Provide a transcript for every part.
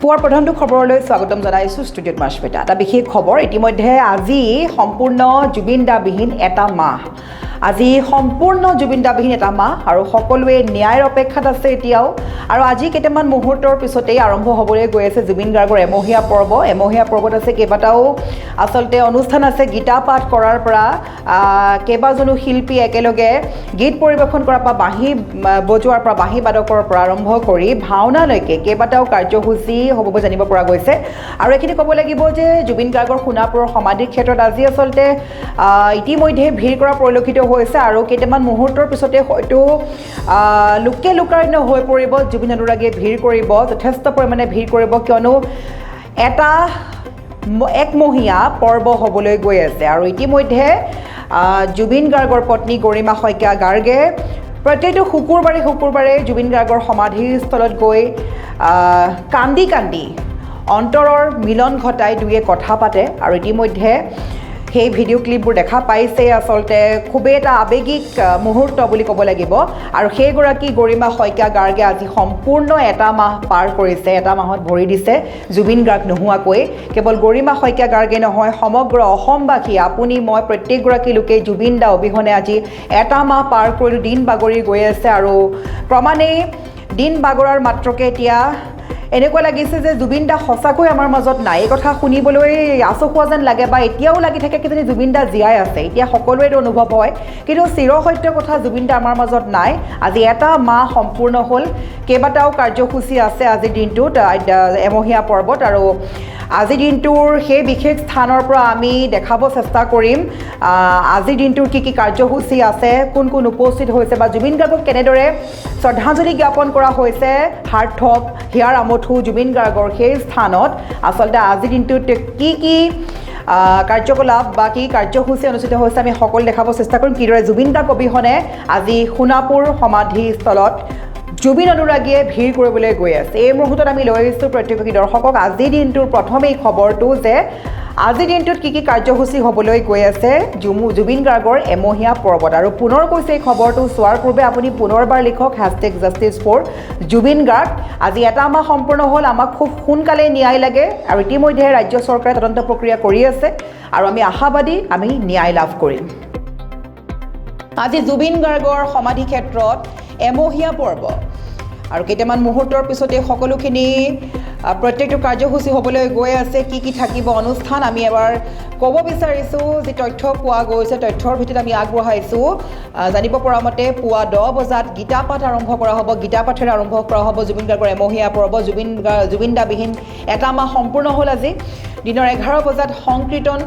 পুৱাৰ প্ৰধানটো খবৰলৈ স্বাগতম জনাইছোঁ ষ্টুডিঅ'ত মাছপেটা এটা বিশেষ খবৰ ইতিমধ্যে আজি সম্পূৰ্ণ জুবিন দাবিহীন এটা মাহ। আজি সম্পূৰ্ণ জুবিন দাবিহীন এটা মাহ আৰু সকলোৱে ন্যায়ৰ অপেক্ষাত আছে এতিয়াও। আৰু আজি কেইটামান মুহূৰ্তৰ পিছতেই আৰম্ভ হ'বলৈ গৈ আছে জুবিন গাৰ্গৰ এমহীয়া পৰ্ব। এমহীয়া পৰ্বত আছে কেইবাটাও আচলতে অনুষ্ঠান আছে গীতা পাঠ কৰাৰ পৰা কেইবাজনো শিল্পী একেলগে গীত পৰিৱেশন কৰাৰ পৰা বাঁহী বজোৱাৰ পৰা বাঁহী বাদকৰ পৰা আৰম্ভ কৰি ভাওনালৈকে কেইবাটাও কাৰ্যসূচী হ'ব জানিব পৰা গৈছে। আৰু এইখিনি ক'ব লাগিব যে জুবিন গাৰ্গৰ সোণাপুৰৰ সমাধিৰ ক্ষেত্ৰত আজি আচলতে ইতিমধ্যে ভিৰ কৰা পৰিলক্ষিত হৈছে আৰু কেইটামান মুহূৰ্তৰ পিছতে হয়তো লোকে লোকাৰণ্য হৈ পৰিব জুবিন অনুৰাগীয়ে ভিৰ কৰিব যথেষ্ট পৰিমাণে ভিৰ কৰিব কিয়নো এটা একমহীয়া পৰ্ব হ'বলৈ গৈ আছে। আৰু ইতিমধ্যে জুবিন গাৰ্গৰ পত্নী গৰিমা শইকীয়া গাৰ্গে প্ৰত্যেকটো শুকুৰবাৰে শুকুৰবাৰে জুবিন গাৰ্গৰ সমাধিস্থলত গৈ কান্দি কান্দি অন্তৰৰ মিলন ঘটাই দুয়ে কথা পাতে আৰু ইতিমধ্যে সেই ভিডিঅ' ক্লিপবোৰ দেখা পাইছেই আচলতে। খুবেই এটা আৱেগিক মুহূৰ্ত বুলি ক'ব লাগিব। আৰু সেইগৰাকী গৰিমা শইকীয়া গাৰ্গে আজি সম্পূৰ্ণ এটা মাহ পাৰ কৰিছে এটা মাহত ভৰি দিছে। জুবিন গাৰ্গ নোহোৱাকৈ। কেৱল গৰিমা শইকীয়া গাৰ্গে নহয় সমগ্ৰ অসমবাসী আপুনি মই প্ৰত্যেকগৰাকী লোকেই জুবিন দা অবিহনে আজি এটা মাহ পাৰ কৰিলোঁ দিন বাগৰি গৈ আছে। আৰু ক্ৰমান্বয়ে দিন বাগৰাৰ মাত্ৰকে এতিয়া এনেকুৱা লাগিছে যে জুবিন দা সঁচাকৈ আমাৰ মাজত নাই। এই কথা শুনিবলৈ আচহুৱা যেন লাগে বা এতিয়াও লাগি থাকে কিজানি জুবিন দা জীয়াই আছে। এতিয়া এইটো অনুভৱ হয়। কিন্তু চিৰসত্য কথা জুবিন দা আমাৰ মাজত নাই। আজি এটা মাহ সম্পূৰ্ণ হ'ল। কেইবাটাও কাৰ্যসূচী আছে আজিৰ দিনটোত এমহীয়া পৰ্বত আৰু আজিৰ দিনটোৰ সেই বিশেষ স্থানৰ পৰা আমি দেখাব চেষ্টা কৰিম। আজিৰ দিনটোৰ কি কি কাৰ্যসূচী আছে কোন কোন উপস্থিত হৈছে বা জুবিন গাৰ্গক কেনেদৰে শ্ৰদ্ধাঞ্জলি জ্ঞাপন কৰা হৈছে হাৰ্থক হিয়াৰ আমঠু জুবিন গাৰ্গৰ সেই স্থানত। আচলতে আজিৰ দিনটোত কি কি কাৰ্যকলাপ বা কি কাৰ্যসূচী অনুষ্ঠিত হৈছে আমি সকলো দেখাব চেষ্টা কৰিম। কিদৰে জুবিন দাক অবিহনে আজি সোণাপুৰ সমাধিস্থলত জুবিন অনুৰাগীয়ে ভিৰ কৰিবলৈ গৈ আছে। এই মুহূৰ্তত আমি লৈ আহিছোঁ প্ৰত্যেকগৰাকী দৰ্শকক। আজিৰ দিনটোৰ প্ৰথমেই খবৰটো যে আজিৰ দিনটোত কি কি কাৰ্যসূচী হ'বলৈ গৈ আছে জুমু জুবিন গাৰ্গৰ এমহীয়া পৰ্বত। আৰু পুনৰ কৈছে এই খবৰটো চোৱাৰ পূৰ্বে আপুনি পুনৰবাৰ লিখক hashtag justice for Zubeen Garg. আজি এটা মাহ সম্পূৰ্ণ হ'ল আমাক খুব সোনকালে ন্যায় লাগে আৰু ইতিমধ্যে ৰাজ্য চৰকাৰে তদন্ত প্ৰক্ৰিয়া কৰি আছে আৰু আমি আশাবাদী আমি ন্যায় লাভ কৰিম। আজি জুবিন গাৰ্গৰ সমাধি ক্ষেত্ৰত এমহীয়া পৰ্ব। আৰু কেইটামান মুহূৰ্তৰ পিছতে সকলোখিনি প্ৰত্যেকটো কাৰ্যসূচী হ'বলৈ গৈ আছে কি কি থাকিব অনুষ্ঠান আমি এবাৰ ক'ব বিচাৰিছোঁ যি তথ্য পোৱা গৈছে তথ্যৰ ভিত্তিত আমি আগবঢ়াইছোঁ। জানিব পৰা মতে পুৱা দহ বজাত গীতা পাঠ আৰম্ভ কৰা হ'ব গীতা পাঠেৰে আৰম্ভ কৰা হ'ব জুবিন গাৰ্গৰ এমহীয়া পৰ্ব। জুবিন গা জুবিন দাবিহীন এটা মাহ সম্পূৰ্ণ হ'ল আজি। দিনৰ এঘাৰ বজাত সংকীৰ্তন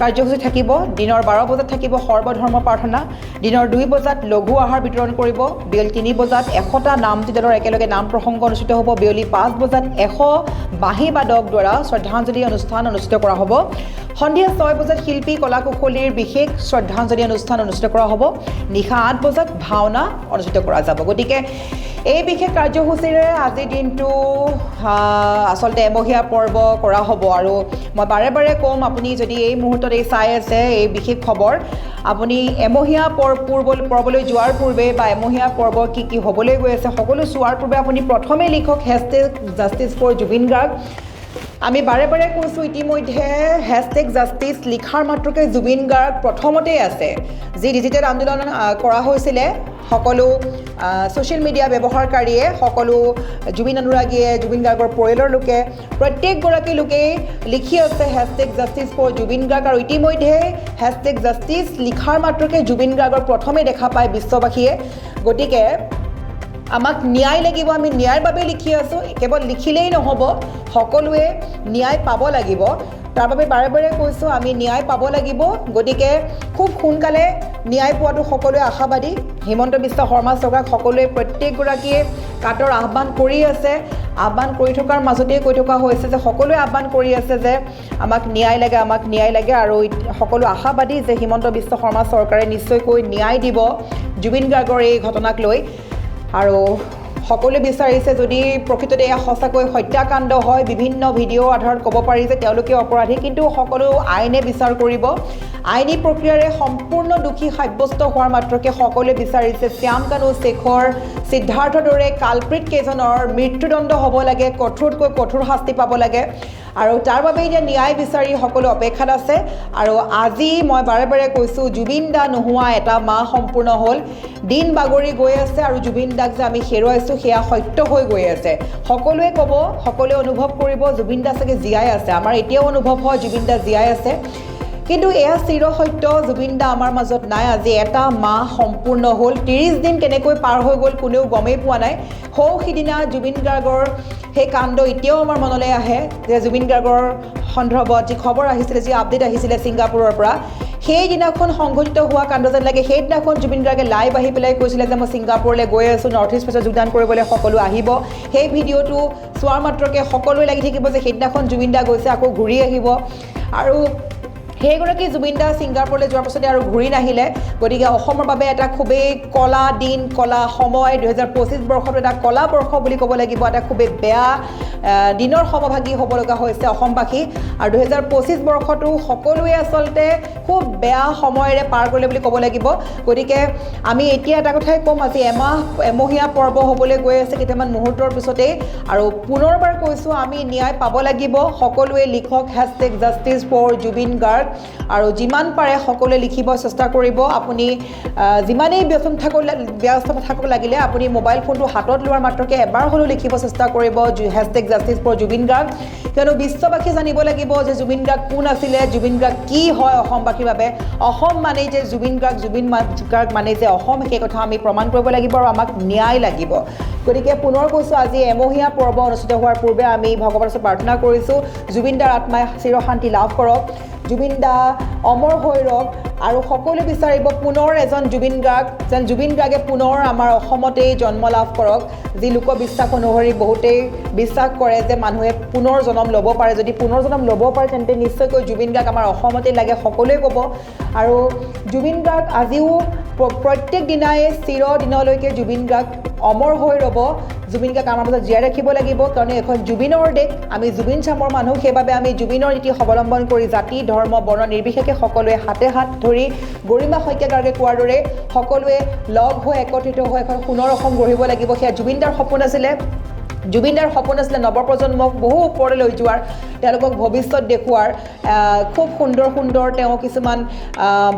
কাৰ্যসূচী থাকিব। দিনৰ বাৰ বজাত থাকিব সৰ্বধৰ্ম প্ৰাৰ্থনা। দিনৰ দুই বজাত লঘু আহাৰ বিতৰণ কৰিব। বিয়লি তিনি বজাত এশটা নামটি দলৰ একেলগে নাম প্ৰসংগ অনুষ্ঠিত হ'ব। বিয়লি পাঁচ বজাত এশ বাঁহী বাদক দ্বাৰা শ্ৰদ্ধাঞ্জলি অনুষ্ঠান অনুষ্ঠিত কৰা হ'ব। সন্ধিয়া ছয় বজাত শিল্পী কলা কুশলীৰ বিশেষ শ্ৰদ্ধাঞ্জলি অনুষ্ঠান অনুষ্ঠিত কৰা হ'ব। নিশা আঠ বজাত ভাওনা অনুষ্ঠিত কৰা যাব। গতিকে এই বিশেষ কাৰ্যসূচীৰে আজিৰ দিনটো আচলতে এমহীয়া পৰ্ব কৰা হ'ব আৰু মই বাৰে বাৰে ক'ম আপুনি যদি এই মুহূৰ্তত চাই আছে এই বিশেষ খবৰ আপুনি এমহীয়া পৰ পূৰ্ব পৰ্বলৈ যোৱাৰ পূৰ্বে বা এমহীয়া পৰ্ব কি কি হ'বলৈ গৈ আছে সকলো চোৱাৰ পূৰ্বে আপুনি প্ৰথমে লিখক hashtag justice for Zubeen Garg আমি বাৰে বাৰে কৈছোঁ, ইতিমধ্যে হেছটেগ জাষ্টিছ লিখাৰ মাত্ৰকে জুবিন গাৰ্গ প্ৰথমতেই আছে। যি ডিজিটেল আন্দোলন কৰা হৈছিলে, সকলো ছ'চিয়েল মিডিয়া ব্যৱহাৰকাৰীয়ে, সকলো জুবিন অনুৰাগীয়ে, জুবিন গাৰ্গৰ পৰিয়ালৰ লোকে, প্ৰত্যেকগৰাকী লোকেই লিখি আছে hashtag justice for Zubeen Garg আৰু ইতিমধ্যে হেছটেগ জাষ্টিছ লিখাৰ মাত্ৰকে জুবিন গাৰ্গৰ প্ৰথমে দেখা পায় বিশ্ববাসীয়ে। গতিকে আমাক ন্যায় লাগিব আমি ন্যায়ৰ বাবে লিখি আছোঁ। কেৱল লিখিলেই নহ'ব সকলোৱে ন্যায় পাব লাগিব। তাৰ বাবে বাৰে বাৰে কৈছোঁ আমি ন্যায় পাব লাগিব। গতিকে খুব সোনকালে ন্যায় পোৱাটো সকলোৱে আশাবাদী। হিমন্ত বিশ্ব শৰ্মা চৰকাৰক সকলোৱে প্ৰত্যেকগৰাকীয়ে কাটৰ আহ্বান কৰি আছে। আহ্বান কৰি থকাৰ মাজতেই কৈ থকা হৈছে যে সকলোৱে আহ্বান কৰি আছে যে আমাক ন্যায় লাগে আমাক ন্যায় লাগে। আৰু সকলো আশাবাদী যে হিমন্ত বিশ্ব শৰ্মা চৰকাৰে নিশ্চয়কৈ ন্যায় দিব। জুবিন গাৰ্গৰ এই ঘটনাক লৈ আৰু সকলোৱে বিচাৰিছে যদি প্ৰকৃততে এয়া সঁচাকৈ হত্যাকাণ্ড হয় বিভিন্ন ভিডিঅ' আধাৰত ক'ব পাৰি যে তেওঁলোকে অপৰাধী কিন্তু সকলো আইনে বিচাৰ কৰিব। আইনী প্ৰক্ৰিয়াৰে সম্পূৰ্ণ দোষী সাব্যস্ত হোৱাৰ মাত্ৰকে সকলোৱে বিচাৰিছে শ্যাম কানু শেখৰ সিদ্ধাৰ্থৰ দৰে কালপ্ৰিত কেইজনৰ মৃত্যুদণ্ড হ'ব লাগে কঠোৰতকৈ কঠোৰ শাস্তি পাব লাগে। আৰু তাৰ বাবে এতিয়া ন্যায় বিচাৰি সকলো অপেক্ষাত আছে। আৰু আজি মই বাৰে বাৰে কৈছোঁ জুবিন দা নোহোৱা এটা মাহ সম্পূৰ্ণ হ'ল। দিন বাগৰি গৈ আছে আৰু জুবিন দাক যে আমি হেৰুৱাইছোঁ সেয়া সত্য হৈ গৈ আছে। সকলোৱে ক'ব সকলোৱে অনুভৱ কৰিব জুবিন দা চাগে জীয়াই আছে। আমাৰ এতিয়াও অনুভৱ হয় জুবিন দা জীয়াই আছে। কিন্তু এয়া চিৰ সত্য জুবিন দা আমাৰ মাজত নাই। আজি এটা মাহ সম্পূৰ্ণ হ'ল। ত্ৰিছ দিন কেনেকৈ পাৰ হৈ গ'ল কোনেও গমেই পোৱা নাই। সৌ সিদিনা জুবিন গাৰ্গৰ সেই কাণ্ড এতিয়াও আমাৰ মনলৈ আহে যে জুবিন গাৰ্গৰ সন্দৰ্ভত যি খবৰ আহিছিলে যি আপডেট আহিছিলে ছিংগাপুৰৰ পৰা সেইদিনাখন সংঘটিত হোৱা কাণ্ড যেন লাগে। সেইদিনাখন জুবিন গাৰ্গে লাইভ আহি পেলাই কৈছিলে যে মই ছিংগাপুৰলৈ গৈ আছোঁ নৰ্থ ইষ্ট ফেষ্টত যোগদান কৰিবলৈ সকলো আহিব। সেই ভিডিঅ'টো চোৱাৰ মাত্ৰকে সকলোৱে লাগি থাকিব যে সেইদিনাখন জুবিন দা গৈছে আকৌ ঘূৰি আহিব। আৰু সেইগৰাকী জুবিন দা ছিংগাপুৰলৈ যোৱাৰ পাছতে আৰু ঘূৰি নাহিলে গতিকে অসমৰ বাবে এটা খুবেই কলা দিন কলা সময়। দুহেজাৰ পঁচিছ বৰ্ষটো এটা কলা বৰ্ষ বুলি ক'ব লাগিব। এটা খুবেই বেয়া দিনৰ সমভাগী হ'ব লগা হৈছে অসমবাসী। আৰু দুহেজাৰ পঁচিছ বৰ্ষটো সকলোৱে আচলতে খুব বেয়া সময়েৰে পাৰ কৰিলে বুলি ক'ব লাগিব। গতিকে আমি এতিয়া এটা কথাই ক'ম আজি এমাহ এমহীয়া পৰ্ব হ'বলৈ গৈ আছে কেইটামান মুহূৰ্তৰ পিছতেই। আৰু পুনৰবাৰ কৈছোঁ আমি ন্যায় পাব লাগিব। সকলোৱে লিখক hashtag justice for Zubeen Garg আৰু যিমান পাৰে সকলোৱে লিখিব চেষ্টা কৰিব। আপুনি যিমানেই ব্যস্ত থাকক ব্যস্ত থাকক লাগিলে আপুনি মোবাইল ফোনটো হাতত লোৱাৰ মাত্ৰকে এবাৰ হ'লেও লিখিব চেষ্টা কৰিব। Hashtag justice for Zubeen Garg. কিয়নো বিশ্ববাসীয়ে জানিব লাগিব যে জুবিন গাৰ্গ কোন আছিলে জুবিন গাৰ্গ কি হয় অসমবাসীৰ বাবে। অসম মানেই যে জুবিন গাৰ্গ জুবিন গাৰ্গ মানে যে অসম সেই কথা আমি প্ৰমাণ কৰিব লাগিব আৰু আমাক ন্যায় লাগিব। গতিকে পুনৰ কৈছোঁ আজি এমহীয়া পৰ্ব অনুষ্ঠিত হোৱাৰ পূৰ্বে আমি ভগৱানৰ ওচৰত প্ৰাৰ্থনা কৰিছোঁ। জুবিন দাৰ আত্মাই চিৰশান্তি লাভ কৰক। জুবিন দা অমৰ ৰওক আৰু সকলোৱে বিচাৰিব পুনৰ এজন জুবিন গাৰ্গ যেন জুবিন গাৰ্গে পুনৰ আমাৰ অসমতেই জন্ম লাভ কৰক। যি লোকবিশ্বাস অনুসৰি বহুতেই বিশ্বাস কৰে যে মানুহে পুনৰ জন্ম ল'ব পাৰে। যদি পুনৰ জন্ম ল'ব পাৰে তেন্তে নিশ্চয়কৈ জুবিন গাৰ্গ আমাৰ অসমতেই লাগে সকলোৱে ক'ব। আৰু জুবিন গাৰ্গ আজিও প্ৰ- প্ৰত্যেক দিনাই চিৰদিনলৈকে জুবিন গাৰ্গ অমৰ হৈ ৰ'ব। জুবিন গাৰ্গ আমাৰ মাজত জীয়াই ৰাখিব লাগিব কাৰণ এখন জুবিনৰ দেশ। আমি জুবিন চামৰ মানুহ সেইবাবে আমি জুবিনৰ নীতি অৱলম্বন কৰি জাতি ধৰ্ম বৰ্ণ নিৰ্বিশেষে সকলোৱে হাতে হাত ধৰি গৰিমা শইকীয়া গাৰ্গে কোৱাৰ দৰে সকলোৱে লগ হৈ একত্ৰিত হৈ এখন সোণৰ অসম গঢ়িব লাগিব। সেয়া জুবিনদাৰ সপোন আছিলে। জুবিনদাৰ সপোন আছিলে নৱপ্ৰজন্মক বহু ওপৰলৈ লৈ যোৱাৰ তেওঁলোকক ভৱিষ্যত দেখুওৱাৰ আহ, খুব সুন্দৰ সুন্দৰ তেওঁ কিছুমান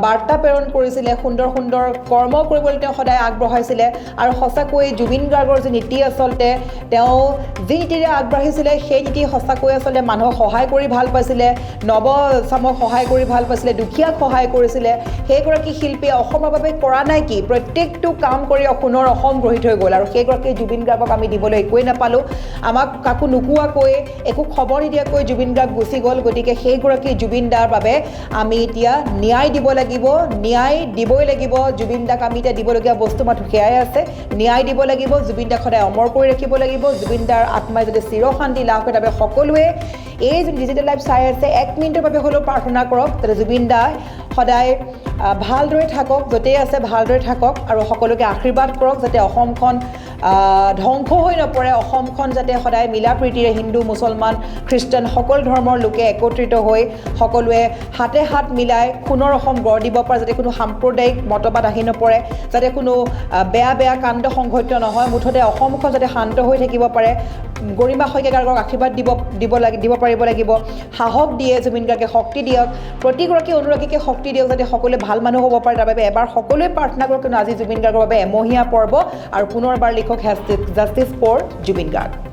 বাৰ্তা প্ৰেৰণ কৰিছিলে সুন্দৰ সুন্দৰ কৰ্ম কৰিবলৈ তেওঁ সদায় আগবঢ়াইছিলে। আৰু সঁচাকৈ জুবিন গাৰ্গৰ যি নীতি আচলতে তেওঁ যি নীতিৰে আগবাঢ়িছিলে সেই নীতি সঁচাকৈ আচলতে মানুহক সহায় কৰি ভাল পাইছিলে নৱচামক সহায় কৰি ভাল পাইছিলে দুখীয়াক সহায় কৰিছিলে। সেইগৰাকী শিল্পীয়ে অসমৰ বাবে কৰা নাই কি? প্ৰত্যেকটো কাম কৰি সোণৰ অসম গঢ়ি থৈ গ'ল। আৰু সেইগৰাকী জুবিন গাৰ্গক আমি দিবলৈ একোৱেই নাপালোঁ। আমাক কাকো নোকোৱাকৈ, একো খবৰ নিদিয়াকৈ জুবিন গাৰ্গ গুচি গ'ল। গতিকে সেইগৰাকী জুবিন দাৰ বাবে আমি এতিয়া ন্যায় দিব লাগিব, ন্যায় দিবই লাগিব। জুবিন দাক আমি এতিয়া দিবলগীয়া বস্তু মাথো সেয়াই আছে। ন্যায় দিব লাগিব, জুবিন দাক সদায় অমৰ কৰি ৰাখিব লাগিব। জুবিন দাৰ আত্মাই যদি চিৰশান্তি লাভ কৰে তাৰবাবে সকলোৱে এই যোন ডিজিটেল লাইভ চাই আছে, এক মিনিটৰ বাবে হ'লেও প্ৰাৰ্থনা কৰক। যাতে জুবিন দাই সদায় ভালদৰে থাকক, য'তেই আছে ভালদৰে থাকক আৰু সকলোকে আশীৰ্বাদ কৰক যাতে অসমখন ধ্বংস হৈ নপৰে অসমখন যাতে সদায় মিলা প্ৰীতিৰে হিন্দু মুছলমান খ্ৰীষ্টান সকলো ধৰ্মৰ লোকে একত্ৰিত হৈ সকলোৱে হাতে হাত মিলাই সোণৰ অসম গঢ় দিব পাৰে যাতে কোনো সাম্প্ৰদায়িক মতবাদ আহি নপৰে যাতে কোনো বেয়া বেয়া কাণ্ড সংঘটিত নহয় মুঠতে অসমখন যাতে শান্ত হৈ থাকিব পাৰে। গৰিমা শইকীয়া গাৰ্গক আশীৰ্বাদ দিব দিব লাগে দিব পাৰিব লাগিব। সাহস দিয়ে জুবিন গাৰ্গে শক্তি দিয়ক। প্ৰতিগৰাকী অনুৰাগীকে শক্তি দিয়ক যাতে সকলোৱে ভাল মানুহ হ'ব পাৰে। তাৰ বাবে এবাৰ সকলোৱে প্ৰাৰ্থনা কৰক কিন্তু আজি জুবিন গাৰ্গৰ বাবে এমহীয়া পৰ্ব। আৰু পুনৰবাৰ লিখক hashtag justice for Zubeen Garg.